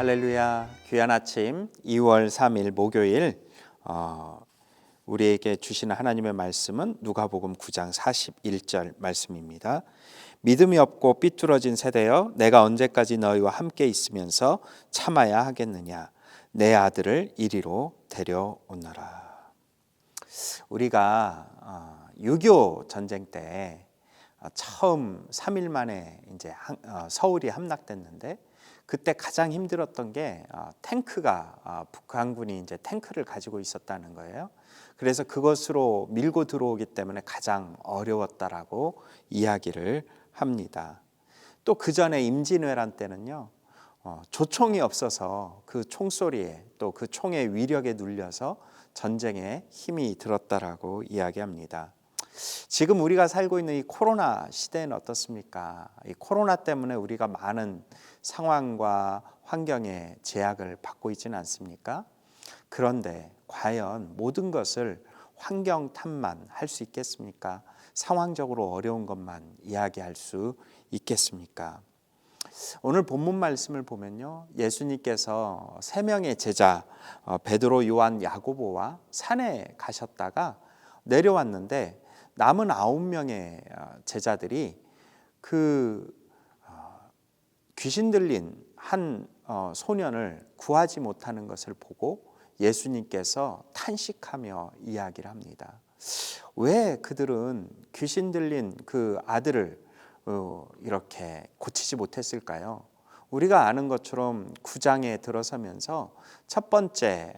할렐루야 귀한 아침 2월 3일 목요일 어, 우리에게 주시는 하나님의 말씀은 누가복음 9장 41절 말씀입니다. 믿음이 없고 삐뚤어진 세대여 내가 언제까지 너희와 함께 있으면서 참아야 하겠느냐 내 아들을 이리로 데려오너라. 우리가 6.25 전쟁 때 어, 처음 3일 만에 이제 어, 서울이 함락됐는데 그때 가장 힘들었던 게 어, 탱크가 북한군이 이제 탱크를 가지고 있었다는 거예요. 그래서 그것으로 밀고 들어오기 때문에 가장 어려웠다라고 이야기를 합니다. 또 그 전에 임진왜란 때는요. 조총이 없어서 그 총소리에 또 그 총의 위력에 눌려서 전쟁에 힘이 들었다라고 이야기합니다. 지금 우리가 살고 있는 이 코로나 시대는 어떻습니까? 이 코로나 때문에 우리가 많은 상황과 환경에 제약을 받고 있지는 않습니까? 그런데 과연 모든 것을 환경 탓만 할 수 있겠습니까? 상황적으로 어려운 것만 이야기할 수 있겠습니까? 오늘 본문 말씀을 보면요. 예수님께서 세 명의 제자 어, 베드로, 요한, 야고보와 산에 가셨다가 내려왔는데 남은 아홉 명의 어, 제자들이 그 어, 귀신 들린 한 어, 소년을 구하지 못하는 것을 보고 예수님께서 탄식하며 이야기를 합니다. 왜 그들은 귀신 들린 그 아들을 이렇게 고치지 못했을까요? 우리가 아는 것처럼 구장에 들어서면서 첫 번째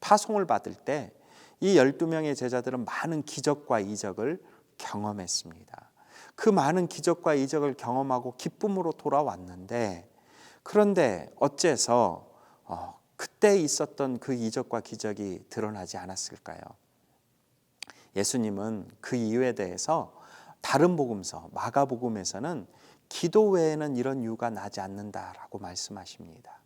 파송을 받을 때 이 12명의 제자들은 많은 기적과 이적을 경험했습니다. 그 많은 기적과 이적을 경험하고 기쁨으로 돌아왔는데 그런데 어째서 어, 그때 있었던 그 이적과 기적이 드러나지 않았을까요? 예수님은 그 이유에 대해서 다른 복음서 마가복음에서는 기도 외에는 이런 이유가 나지 않는다라고 말씀하십니다.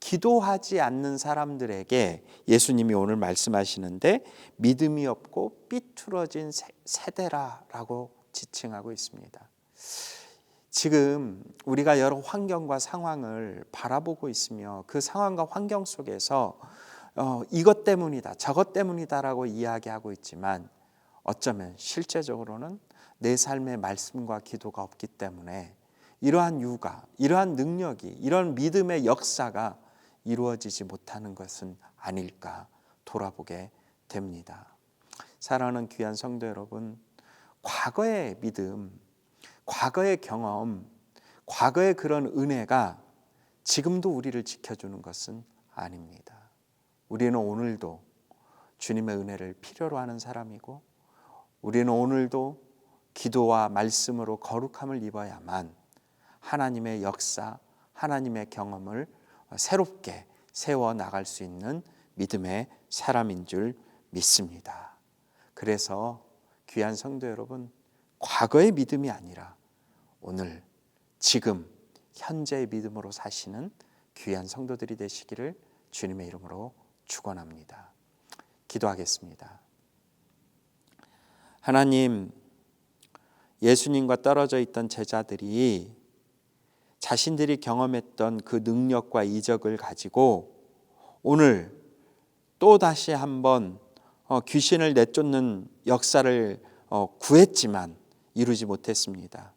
기도하지 않는 사람들에게 예수님이 오늘 말씀하시는데 믿음이 없고 삐뚤어진 세대라라고 지칭하고 있습니다. 지금 우리가 여러 환경과 상황을 바라보고 있으며 그 상황과 환경 속에서 어, 이것 때문이다, 저것 때문이다라고 이야기하고 있지만 어쩌면 실제적으로는 내 삶의 말씀과 기도가 없기 때문에 이러한 유가, 이러한 능력이, 이런 믿음의 역사가 이루어지지 못하는 것은 아닐까 돌아보게 됩니다. 사랑하는 귀한 성도 여러분, 과거의 믿음, 과거의 경험, 과거의 그런 은혜가 지금도 우리를 지켜주는 것은 아닙니다. 우리는 오늘도 주님의 은혜를 필요로 하는 사람이고, 우리는 오늘도 기도와 말씀으로 거룩함을 입어야만 하나님의 역사, 하나님의 경험을 새롭게 세워 나갈 수 있는 믿음의 사람인 줄 믿습니다. 그래서 귀한 성도 여러분, 과거의 믿음이 아니라 오늘, 지금, 현재의 믿음으로 사시는 귀한 성도들이 되시기를 주님의 이름으로 축원합니다. 기도하겠습니다. 하나님, 예수님과 떨어져 있던 제자들이 자신들이 경험했던 그 능력과 이적을 가지고 오늘 또 다시 한번 어, 귀신을 내쫓는 역사를 어, 구했지만 이루지 못했습니다.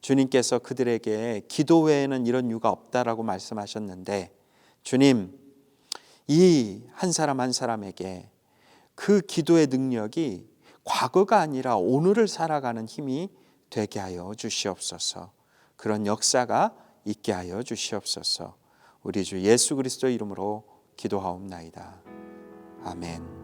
주님께서 그들에게 기도 외에는 이런 이유가 없다라고 말씀하셨는데 주님 이 한 사람 한 사람에게 그 기도의 능력이 과거가 아니라 오늘을 살아가는 힘이 되게 하여 주시옵소서. 그런 역사가 있게 하여 주시옵소서. 우리 주 예수 그리스도 이름으로 기도하옵나이다. 아멘.